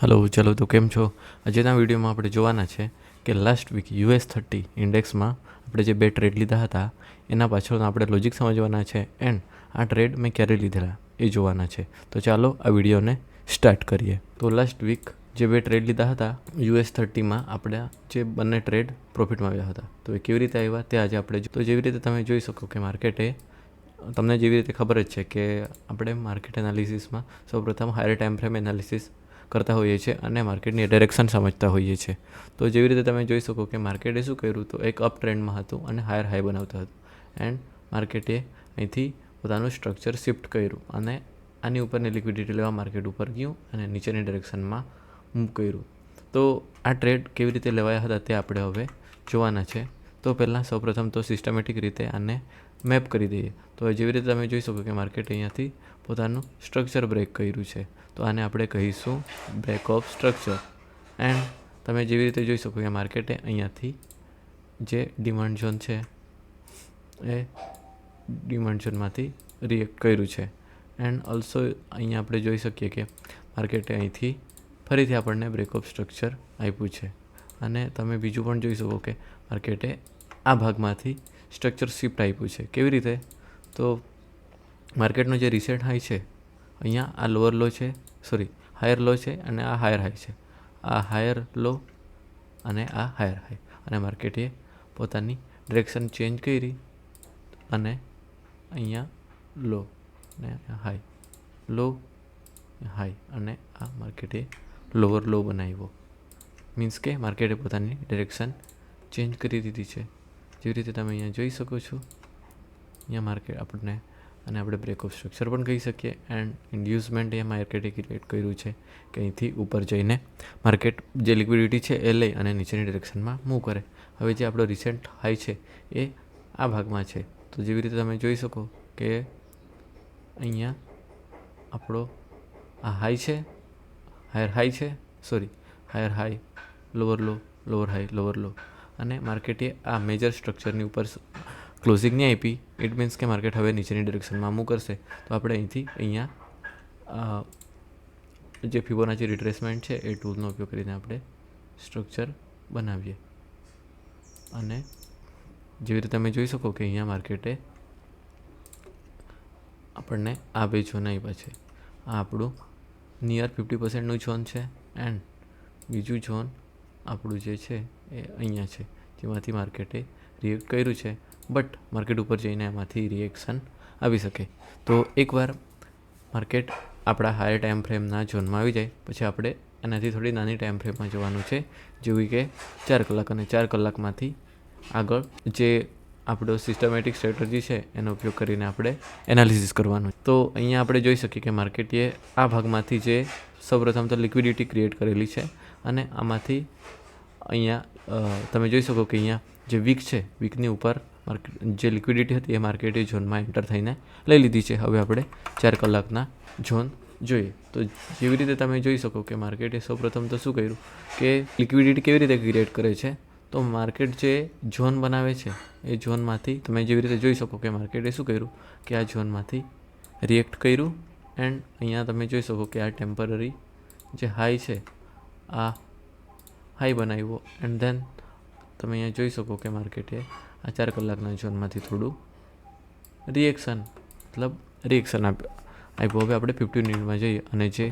Hello ચલો તો કેમ છો? આજના વિડીયોમાં આપણે જોવાના છે કે લાસ્ટ વીક યુએસ થર્ટી ઇન્ડેક્સમાં આપણે જે બે ટ્રેડ લીધા હતા, એના પાછળનો આપણે લોજિક સમજવાના છે એન્ડ આ ટ્રેડ મેં ક્યારે લીધેલા એ જોવાના છે. તો ચાલો આ વિડીયોને સ્ટાર્ટ કરીએ. તો લાસ્ટ વીક જે બે ટ્રેડ લીધા હતા યુએસ થર્ટીમાં આપણે જે બંને ટ્રેડ પ્રોફિટમાં આવ્યા હતા. તો એ કેવી રીતે આવ્યા તે આજે આપણે તો જેવી રીતે તમે જોઈ શકો કે માર્કેટે તમને જેવી રીતે ખબર જ છે કે આપણે માર્કેટ એનાલિસિસમાં સૌપ્રથમ હાયર ટાઈમ ફ્રેમ એનાલિસિસ કરતા હોઈએ છીએ અને માર્કેટની ડાયરેક્શન સમજતા હોઈએ છીએ. તો જેવી રીતે તમે જોઈ શકો કે માર્કેટે શું કર્યું તો એક અપ ટ્રેન્ડમાં હતું અને હાયર હાઈ બનાવતું હતું. એન્ડ માર્કેટે અહીંથી પોતાનું સ્ટ્રક્ચર શિફ્ટ કર્યું અને આની ઉપરની લિક્વિડિટી લેવા માર્કેટ ઉપર ગયું અને નીચેની ડાયરેક્શનમાં મૂવ કર્યું. તો આ ટ્રેડ કેવી રીતે લેવાયા હતા તે આપણે હવે જોવાના છે. તો પહેલાં સૌપ્રથમ તો સિસ્ટમેટિક રીતે આને મેપ કરી દઈએ. તો જેવી રીતે તમે જોઈ શકો કે માર્કેટ અહીંયાથી પોતાનું સ્ટ્રક્ચર બ્રેક કર્યું છે. તો આને આપણે કહીશું બ્રેક ઓફ સ્ટ્રક્ચર. એન્ડ તમે જેવી રીતે જોઈ શકો કે માર્કેટે અહીંયાથી જે ડિમાન્ડ ઝોન છે, એ ડિમાન્ડ ઝોનમાંથી રિએક્ટ કર્યું છે. એન્ડ ઓલ્સો અહીંયા આપણે જોઈ શકીએ કે માર્કેટે અહીંથી ફરીથી આપણને બ્રેક ઓફ સ્ટ્રક્ચર આપ્યું છે. અને તમે બીજું પણ જોઈ શકો કે માર્કેટે આ ભાગમાંથી સ્ટ્રક્ચર શિફ્ટ આપ્યું છે. કેવી રીતે? તો માર્કેટનો જે રિસેટ હાઈ છે, અહીંયા આ લોઅર લો છે સોરી હાયર લો છે અને આ હાયર હાઈ છે. આ હાયર લો અને આ હાયર હાઈ અને માર્કેટે પોતાની ડિરેક્શન ચેન્જ કરી અને અહીંયા લો ને હાઈ લો હાઈ અને આ માર્કેટે લોઅર લો બનાવ્યો. મીન્સ કે માર્કેટે પોતાની ડિરેક્શન ચેન્જ કરી દીધી છે. જેવી રીતે તમે અહીંયા જોઈ શકો છો, અહીંયા માર્કેટ આપણને અને આપણે બ્રેક ઓફ સ્ટ્રક્ચર પણ કહી શકીએ એન્ડ ઇન્ડ્યુસમેન્ટ એ માર્કેટે ક્રિએટ કર્યું છે કે અહીંથી ઉપર જઈને માર્કેટ જે લિક્વિડિટી છે એ લઈ અને નીચેની ડિરેક્શનમાં મૂવ કરે. હવે જે આપણો રિસેન્ટ હાઈ છે એ આ ભાગમાં છે. તો જેવી રીતે તમે જોઈ શકો કે અહીંયા આપણો આ હાઈ છે હાયર હાઈ છે sorry higher high lower low lower high lower low અને માર્કેટે આ મેજર સ્ટ્રક્ચરની ઉપર ક્લોઝિંગ નહીં આપી. ઇટ મીન્સ કે માર્કેટ હવે નીચેની ડિરેક્શનમાં મૂવ કરશે તો આપણે અહીંથી અહીંયા જે ફિબોનાચી રિટ્રેસમેન્ટ છે, એ ટૂલનો ઉપયોગ કરીને આપણે સ્ટ્રક્ચર બનાવીએ. અને જેવી રીતે તમે જોઈ શકો કે અહીંયા માર્કેટે આપણને આ બે ઝોન આપ્યા છે. આ આપણું નિયર ફિફ્ટી પર્સન્ટનું ઝોન છે એન્ડ બીજું ઝોન આપણું જે છે એ અહીંયા છે, જેમાંથી માર્કેટે રિએક્ટ કર્યું છે બટ માર્કેટ ઉપર જઈને એમાંથી રિએક્શન આવી શકે. તો એકવાર માર્કેટ આપણા હાયર ટાઈમ ફ્રેમના ઝોનમાં આવી જાય, પછી આપણે એનાથી થોડી નાની ટાઈમ ફ્રેમમાં જવાનું છે, જેવી કે ચાર કલાક અને ચાર કલાકમાંથી આગળ જે આપણો સિસ્ટમેટિક સ્ટ્રેટજી છે, એનો ઉપયોગ કરીને આપણે એનાલિસિસ કરવાનું. તો અહીંયા આપણે જોઈ શકીએ કે માર્કેટે આ ભાગમાંથી જે સૌપ્રથમ તો લિક્વિડિટી ક્રિએટ કરેલી છે અને આમાંથી અહીંયા તમે જોઈ શકો કે અહીંયા જે વીક છે વીકની ઉપર માર્કેટ જે લિક્વિડિટી હતી એ માર્કેટે ઝોનમાં એન્ટર થઈને લઈ લીધી છે. હવે આપણે ચાર કલાકના ઝોન જોઈએ. તો જેવી રીતે તમે જોઈ શકો કે માર્કેટે સૌપ્રથમ તો શું કર્યું કે લિક્વિડિટી કેવી રીતે ક્રિએટ કરે છે? તો માર્કેટ જે ઝોન બનાવે છે, એ ઝોનમાંથી તમે જેવી રીતે જોઈ શકો કે માર્કેટે શું કર્યું કે આ ઝોનમાંથી રિએક્ટ કર્યું એન્ડ અહીંયા તમે જોઈ શકો કે આ ટેમ્પરરી જે હાઈ છે, આ હાઈ બનાવ્યો. એન્ડ ધેન તમે અહીંયા જોઈ શકો કે માર્કેટે આ ચાર કલાકના ઝોનમાંથી થોડું રિએક્શન મતલબ રિએક્શન આપ્યું. હવે આપણે ફિફ્ટી મિનિટમાં જઈએ અને જે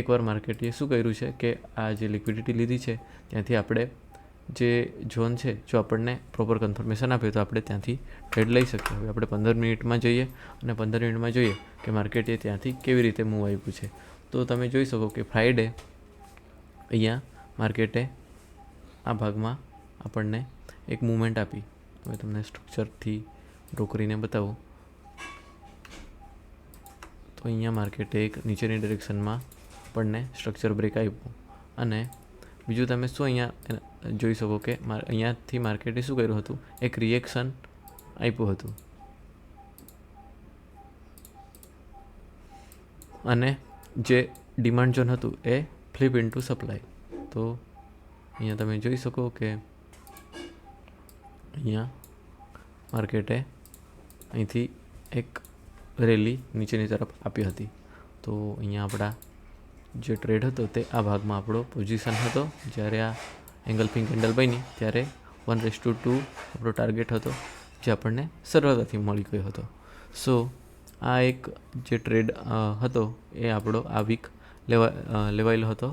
એકવાર માર્કેટે શું કર્યું છે કે આ જે લિક્વિડિટી લીધી છે, ત્યાંથી આપણે જે ઝોન છે, જો આપણને પ્રોપર કન્ફર્મેશન આપે તો આપણે ત્યાંથી ટ્રેડ લઈ શકીએ. હવે આપણે પંદર મિનિટમાં જઈએ અને પંદર મિનિટમાં જોઈએ કે માર્કેટે ત્યાંથી કેવી રીતે મૂવ આપ્યું છે. તો તમે જોઈ શકો કે ફ્રાઈડે અહીંયા માર્કેટે આ ભાગમાં આપણને એક મૂવમેન્ટ આપી. હવે તમને સ્ટ્રક્ચરથી રોકરીને બતાવો. તો અહીંયા માર્કેટે એક નીચેની ડિરેક્શનમાં આપણને સ્ટ્રક્ચર બ્રેક આપ્યું. અને બીજું તમે શું અહીંયા જોઈ શકો કે અહીંયાથી માર્કેટે શું કર્યું હતું? એક રિએક્શન આપ્યું હતું. અને જે ડિમાન્ડ ઝોન હતું એ ફ્લિપ ઇન્ટુ સપ્લાય તો અહીંયા તમે જોઈ શકો કે અહીંયા માર્કેટે અહીંથી એક રેલી નીચેની તરફ આપી હતી. તો અહીંયા આપણા જે ટ્રેડ હતો તે આ ભાગમાં આપણો પોઝિશન હતો. જ્યારે આ એંગલ પિંક કેન્ડલ બની. ત્યારે વન રેસ ટુ ટુ આપણો ટાર્ગેટ હતો, જે આપણને સરળતાથી મળી ગયો હતો. સો આ એક જે ટ્રેડ હતો, એ આપણો આ વીક લેવા લેવાયેલો હતો.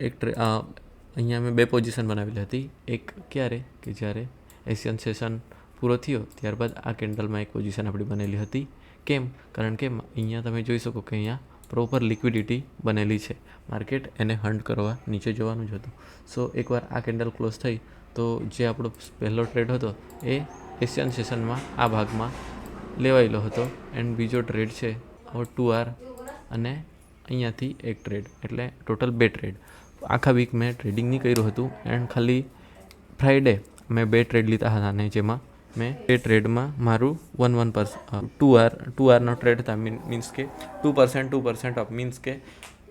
એક ટ્રે અહીંયા મેં બે પોઝિશન બનાવેલી હતી. એક ક્યારે? કે જ્યારે એશિયન સેશન પૂરો થયો, ત્યારબાદ આ કેન્ડલમાં એક પોઝિશન આપણી બનેલી હતી. કેમ? કારણ કે અહીંયા તમે જોઈ શકો કે અહીંયા પ્રોપર લિક્વિડિટી બનેલી છે. માર્કેટ એને હન્ટ કરવા નીચે જવાનું જ હતું. સો, એકવાર આ કેન્ડલ ક્લોઝ થઈ, તો જે આપણો પહેલો ટ્રેડ હતો, એ એશિયન સેશનમાં આ ભાગમાં લેવાયેલો હતો. એન્ડ બીજો ટ્રેડ છે ટુ આર અને અહીંયાથી એક ટ્રેડ, એટલે ટોટલ બે ટ્રેડ. આખા વીક મેં ટ્રેડિંગ નહીં કર્યું હતું, એન્ડ ખાલી ફ્રાઈડે મેં બે ટ્રેડ લીધા હતા ને જેમાં મેં એ ટ્રેડમાં મારું વન વન પર ટુ આર ટુ આરનો ટ્રેડ હતા મીન્સ કે two percent two percent up means કે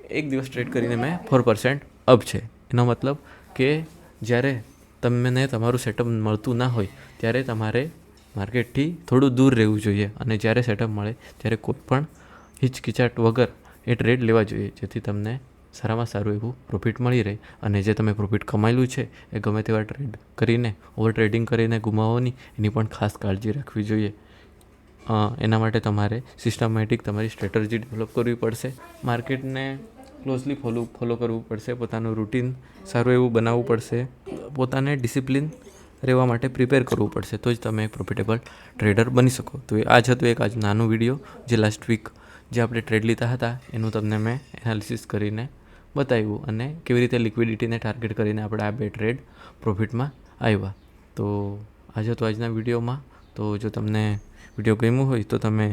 એક દિવસ ટ્રેડ કરીને મેં ફોર પર્સન્ટ અપ છે. એનો મતલબ કે જ્યારે તમને તમારું સેટઅપ મળતું ના હોય, ત્યારે તમારે માર્કેટથી થોડું દૂર રહેવું જોઈએ. અને જ્યારે સેટઅપ મળે, ત્યારે કોઈ પણ હિચકિચાટ વગર એ ટ્રેડ લેવા જોઈએ, જેથી તમને સારામાં સારું એવું પ્રોફિટ મળી રહે અને જે તમે પ્રોફિટ કમાયેલું છે એ ગમે તેવા ટ્રેડ કરીને ઓવર ટ્રેડિંગ કરીને ગુમાવવાની એની પણ ખાસ કાળજી રાખવી જોઈએ. એના માટે તમારે સિસ્ટમેટિક તમારી સ્ટ્રેટર્જી ડેવલપ કરવી પડશે. માર્કેટને ક્લોઝલી ફોલો ફોલો કરવું પડશે. પોતાનું રૂટીન સારું એવું બનાવવું પડશે. પોતાને ડિસિપ્લિન રહેવા માટે પ્રિપેર કરવું પડશે. તો જ તમે એક પ્રોફિટેબલ ટ્રેડર બની શકો. તો એ આ જ હતું એક આજ નાનું વીડિયો જે લાસ્ટ વીક જે આપણે ટ્રેડ લીધા હતા, એનું તમને મેં એનાલિસિસ કરીને બતાવ્યું અને કેવી રીતે લિક્વિડિટીને ટાર્ગેટ કરીને આપણે આ બે ટ્રેડ પ્રોફિટમાં આવ્યા. તો આજે તો આજના વિડીયોમાં, તો જો તમને વીડિયો ગમ્યું હોય તો તમે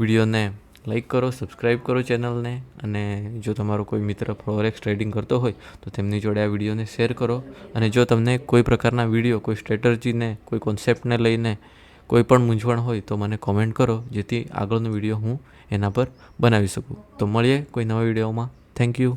વિડીયોને લાઇક કરો સબસ્ક્રાઈબ કરો ચેનલને અને જો તમારો કોઈ મિત્ર ફોરેક્સ ટ્રેડિંગ કરતો હોય તો તેમની જોડે આ વિડીયોને શેર કરો અને જો તમને કોઈ પ્રકારના વીડિયો, કોઈ સ્ટ્રેટર્જીને કોઈ કોન્સેપ્ટને લઈને કોઈ પણ મૂંઝવણ હોય તો મને કોમેન્ટ કરો, જેથી આગળનો વીડિયો હું એના પર બનાવી શકું. તો મળીએ કોઈ નવા વિડીયોમાં. Thank you